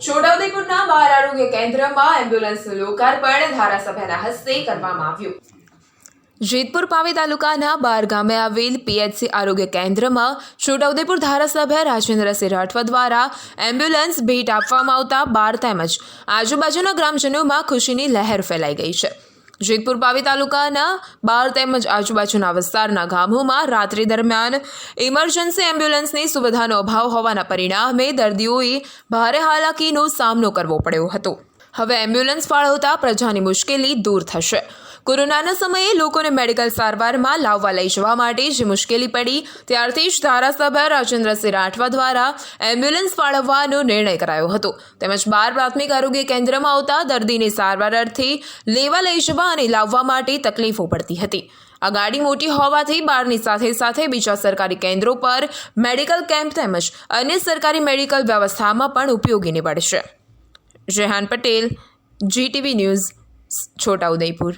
છોટાઉદેપુરના બાળ આરોગ્ય કેન્દ્રમાં એમ્બ્યુલન્સનું લોકાર્પણ ધારાસભ્યના હસ્તે કરવામાં આવ્યું. જેતપુર પાવી તાલુકાના બાર ગામે આવેલ પીએચસી આરોગ્ય કેન્દ્રમાં છોટાઉદેપુર ધારાસભ્ય રાજેન્દ્રસિંહ રાઠવા દ્વારા એમ્બ્યુલન્સ ભેટ આપવામાં આવતા બાર તેમજ આજુબાજુના ગ્રામજનોમાં ખુશીની લહેર ફેલાઈ ગઈ છે. જેતપુર પાવી તાલુકાના બાર તેમજ આજુબાજુના વિસ્તારના ગામોમાં રાત્રિ દરમિયાન ઇમરજન્સી એમ્બ્યુલન્સની સુવિધાનો અભાવ હોવાના પરિણામે દર્દીઓએ ભારે હાલાકીનો સામનો કરવો પડ્યો હતો. હવે એમ્બ્યુલન્સ ફાળવતા પ્રજાની મુશ્કેલી દૂર થશે. કોરોનાના સમયે લોકોને મેડિકલ સારવારમાં લાવવા લઈ જવા માટે જે મુશ્કેલી પડી, ત્યારથી જ ધારાસભ્ય રાજેન્દ્રસિંહ રાઠવા દ્વારા એમ્બ્યુલન્સ ફાળવવાનો નિર્ણય કરાયો હતો. તેમજ બાર પ્રાથમિક આરોગ્ય કેન્દ્રમાં આવતા દર્દીને સારવાર અર્થે લેવા લઈ જવા અને લાવવા માટે તકલીફો પડતી હતી. આ ગાડી મોટી હોવાથી બારની સાથે સાથે બીજા સરકારી કેન્દ્રો પર મેડિકલ કેમ્પ તેમજ અન્ય સરકારી મેડિકલ વ્યવસ્થામાં પણ ઉપયોગી નીવડશે. Rehan Patel, GTV news Chhota Udepur